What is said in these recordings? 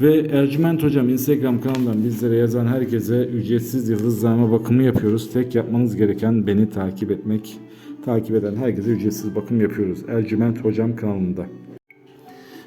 Ve Ercüment Hocam Instagram kanalından bizlere yazan herkese ücretsiz yıldızlama bakımı yapıyoruz. Tek yapmanız gereken beni takip etmek. Takip eden herkese ücretsiz bakım yapıyoruz. Ercüment Hocam kanalında.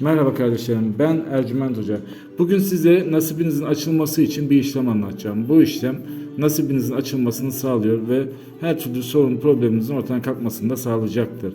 Merhaba kardeşlerim ben Ercüment Hoca. Bugün size nasibinizin açılması için bir işlem anlatacağım. Bu işlem nasibinizin açılmasını sağlıyor ve her türlü sorun probleminizin ortadan kalkmasını da sağlayacaktır.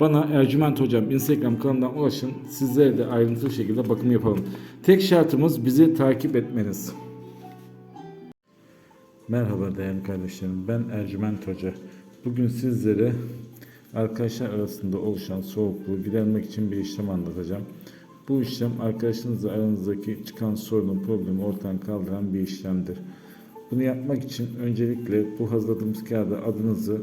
bana Ercüment Hocam Instagram kanalından ulaşın. Sizlere de ayrıntılı şekilde bakım yapalım. Tek şartımız bizi takip etmeniz. Merhaba değerli kardeşlerim. Ben Ercüment Hoca. Bugün sizlere arkadaşlar arasında oluşan soğukluğu gidermek için bir işlem anlatacağım. Bu işlem arkadaşınızla aranızdaki çıkan sorunun problemi ortadan kaldıran bir işlemdir. Bunu yapmak için öncelikle bu hazırladığımız kağıda adınızı,